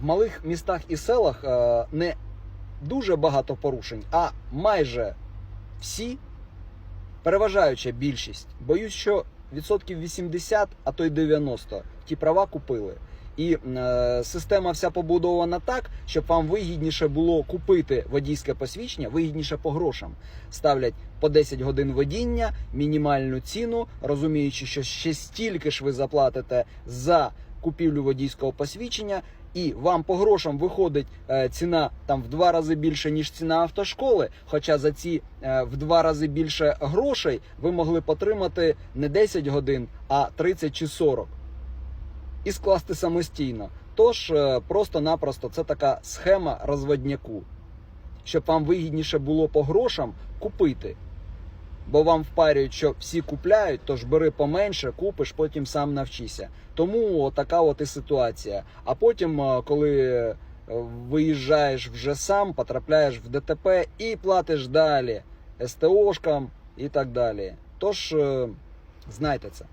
В малих містах і селах е, не дуже багато порушень, а майже всі, переважаюча більшість, боюсь, що відсотків 80, а то й 90 ті права купили. І е, система вся побудована так, щоб вам вигідніше було купити водійське посвідчення, вигідніше по грошам. Ставлять по 10 годин водіння, мінімальну ціну, розуміючи, що ще стільки ж ви заплатите за купівлю водійського посвідчення, і вам по грошам виходить е, ціна там в два рази більше, ніж ціна автошколи. Хоча за ці е, в два рази більше грошей ви могли б отримати не 10 годин, а 30 чи 40 і скласти самостійно. Тож е, просто-напросто це така схема розводняку, щоб вам вигідніше було по грошам купити. Бо вам впарюють, що всі купляють, тож бери поменше, купиш, потім сам навчися. Тому така от і ситуація. А потім, е, коли е, виїжджаєш вже сам, потрапляєш в ДТП і платиш далі СТОшкам і так далі. Тож е, знайте це.